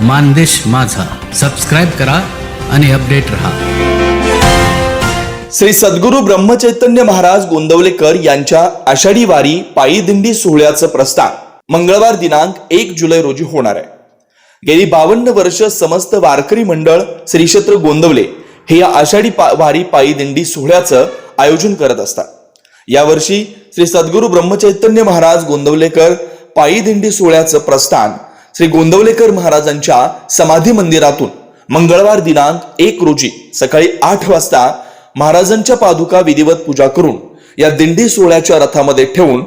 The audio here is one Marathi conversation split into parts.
मानदेश माझा. सबस्क्राईब करा आणि अपडेट रहा. श्री सद्गुरू ब्रह्मचैतन्य महाराज गोंदवलेकर यांच्या आषाढी वारी पायी दिंडी सोहळ्याचं प्रस्थान मंगळवार दिनांक एक जुलै रोजी होणार आहे. गेली बावन्न वर्ष समस्त वारकरी मंडळ श्री क्षेत्र गोंदवले हे या आषाढी पा- वारी पायी दिंडी सोहळ्याचं आयोजन करत असतात. यावर्षी श्री सद्गुरू ब्रह्मचैतन्य महाराज गोंदवलेकर पायी दिंडी सोहळ्याचं प्रस्थान श्री गोंदवलेकर महाराजांच्या समाधी मंदिरातून मंगळवार दिनांक एक रोजी सकाळी आठ वाजता महाराजांच्या पादुका विधिवत पूजा करून या दिंडी सोहळ्याच्या रथामध्ये ठेवून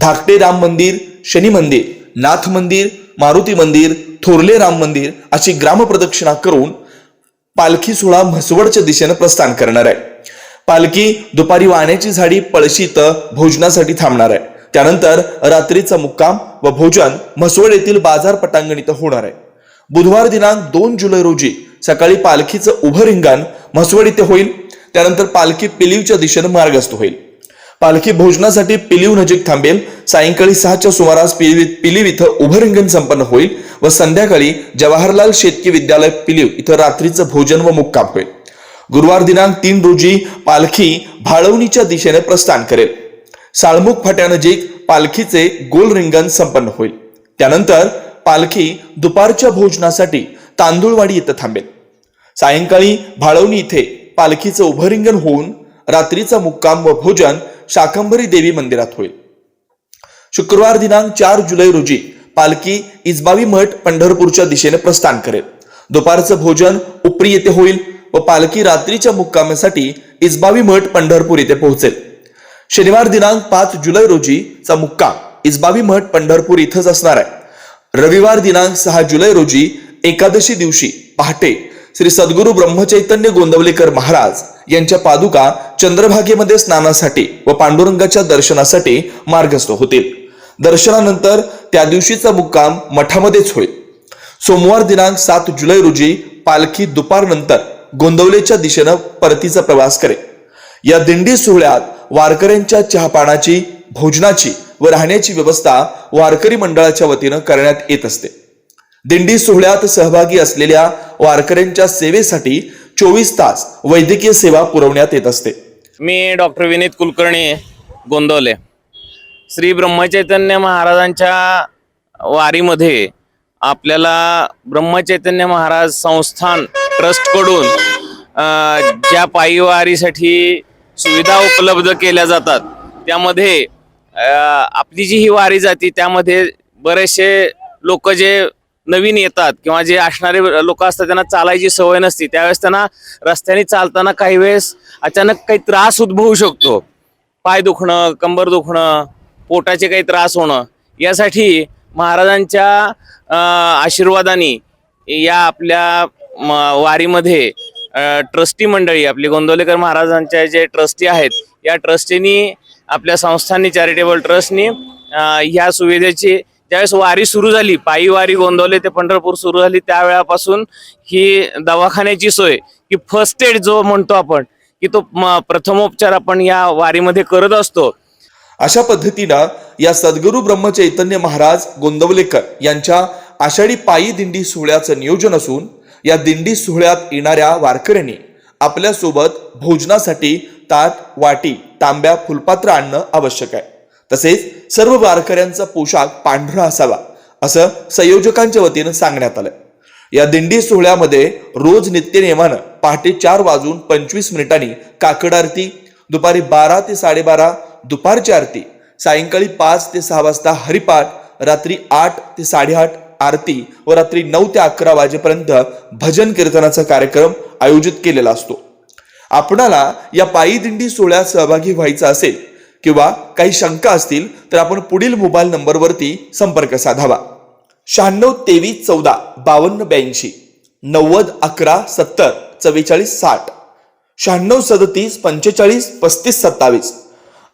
धाकटे राम मंदिर शनी मंदिर नाथ मंदिर मारुती मंदिर थोरले राम मंदिर अशी ग्रामप्रदक्षिणा करून पालखी सोहळा म्हसवडच्या दिशेनं प्रस्थान करणार आहे. पालखी दुपारी वाण्याची झाडी पळशीत भोजनासाठी थांबणार आहे. त्यानंतर रात्रीचा मुक्काम व भोजन म्हसवड येथील बाजार पटांगणीत इथं होणार आहे. बुधवार दिनांक दोन जुलै रोजी सकाळी पालखीचं उभं रिंगण म्हसवड इथे होईल. त्यानंतर पालखी पिलीवच्या दिशेनं मार्गस्थ होईल. पालखी भोजनासाठी पिलीव नजीक थांबेल. सायंकाळी सहाच्या सुमारास पिलीव पिलीव इथं उभं रिंगण संपन्न होईल व संध्याकाळी जवाहरलाल शेतकी विद्यालय पिलीव इथं रात्रीचं भोजन व मुक्काम होईल. गुरुवार दिनांक तीन रोजी पालखी भाळवणीच्या दिशेने प्रस्थान करेल. साळमुख फाट्यानजीक पालखीचे गोल रिंगण संपन्न होईल. त्यानंतर पालखी दुपारच्या भोजनासाठी तांदूळवाडी इथं थांबेल. सायंकाळी भाळवणी इथे पालखीचं उभं रिंगण होऊन रात्रीचा मुक्काम व भोजन शाकंभरी देवी मंदिरात होईल. शुक्रवार दिनांक चार जुलै रोजी पालखी इजबावी मठ पंढरपूरच्या दिशेने प्रस्थान करेल. दुपारचं भोजन उपरी येथे होईल व पालखी रात्रीच्या मुक्कामासाठी इजबावी मठ पंढरपूर येथे पोहोचेल. शनिवार दिनांक पाच जुलै रोजीचा मुक्काम इजबावी मठ पंढरपूर इथंच असणार आहे. रविवार दिनांक सहा जुलै रोजी एकादशी दिवशी पहाटे श्री सद्गुरू ब्रह्मचैतन्य गोंदवलेकर महाराज यांच्या पादुका चंद्रभागेमध्ये स्नानासाठी व पांडुरंगाच्या दर्शनासाठी मार्गस्थ होतील. दर्शनानंतर त्या दिवशीचा मुक्काम मठामध्येच होईल. सोमवार दिनांक सात जुलै रोजी पालखी दुपारनंतर गोंदवलेच्या दिशेनं परतीचा प्रवास करेल. या दिंडी सोहळ्यात वारकऱ्यांच्या चहापानाची भोजनाची व राहण्याची व्यवस्था वारकरी मंडळाच्या वतीनं करण्यात येत असते. दिंडी सोहळ्यात सहभागी असलेल्या वारकऱ्यांच्या सेवेसाठी चोवीस तास वैद्यकीय सेवा पुरवण्यात येत असते. मी डॉक्टर विनीत कुलकर्णी गोंदवले. श्री ब्रह्मचैतन्य महाराजांच्या वारीमध्ये आपल्याला ब्रह्मचैतन्य महाराज संस्थान ट्रस्टकडून ज्या पायी वारीसाठी सुविधा उपलब्ध केल्या जातात. त्यामध्ये आपली जी ही वारी जाती त्यामध्ये बरेचसे लोक जे नवीन येतात किंवा जे असणारे लोक असतात त्यांना चालायची सवय नसते. त्यावेळेस त्यांना रस्त्याने चालताना काही वेळेस अचानक काही त्रास उद्भवू शकतो. पाय दुखणं कंबर दुखणं पोटाचे काही त्रास होणं यासाठी महाराजांच्या आशीर्वादाने या आपल्या म, वारीमध्ये ट्रस्टी मंडळी आपली गोंदवलेकर महाराजांच्या जे ट्रस्टी आहेत या ट्रस्टीनी आपल्या संस्थांनी चॅरिटेबल ट्रस्टनी ह्या सुविधेची ज्यावेळेस वारी सुरू झाली पायी वारी गोंदवले ते पंढरपूर सुरू झाली त्यावेळापासून ही दवाखान्याची सोय की फर्स्ट एड जो म्हणतो आपण की तो प्रथमोपचार आपण या वारीमध्ये करत असतो. अशा पद्धतीनं या सद्गुरू ब्रह्मचैतन्य महाराज गोंदवलेकर यांच्या आषाढी पायी दिंडी सोहळ्याचं नियोजन असून या दिंडी सोहळ्यात येणाऱ्या वारकऱ्यांनी आपल्यासोबत भोजनासाठी ताट वाटी तांब्या फुलपात्र आणणं आवश्यक आहे. तसेच सर्व वारकऱ्यांचा पोशाख पांढरा असावा असं संयोजकांच्या वतीनं सांगण्यात आलं या दिंडी सोहळ्यामध्ये रोज नित्यनेमानं पहाटे चार वाजून पंचवीस मिनिटांनी काकड आरती दुपारी बारा ते साडेबारा दुपारची आरती सायंकाळी पाच ते सहा वाजता हरिपाठ रात्री आठ ते साडेआठ आरती व रात्री नऊ ते अकरा वाजेपर्यंत भजन कीर्तनाचा कार्यक्रम आयोजित केलेला असतो. आपणाला या पायी दिंडी सोहळ्यात सहभागी व्हायचा असेल किंवा काही शंका असतील तर आपण पुढील मोबाईल नंबरवरती संपर्क साधावा. शहाण्णव तेवीस चौदा बावन्न ब्याऐंशी नव्वद अकरा सत्तर चव्वेचाळीस साठ शहाण्णव सदतीस पंचेचाळीस पस्तीस सत्तावीस.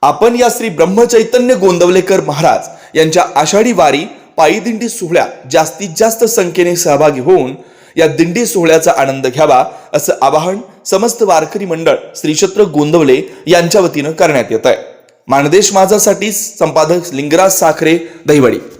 आपण या श्री ब्रह्मचैतन्य गोंदवलेकर महाराज यांच्या आषाढी वारी पायी दिंडी सोहळ्यात जास्तीत जास्त संख्येने सहभागी होऊन या दिंडी सोहळ्याचा आनंद घ्यावा असं आवाहन समस्त वारकरी मंडळ श्रीक्षेत्र गोंदवले यांच्या वतीनं करण्यात येत आहे मानदेश माझासाठी संपादक लिंगराज साखरे दहिवडी.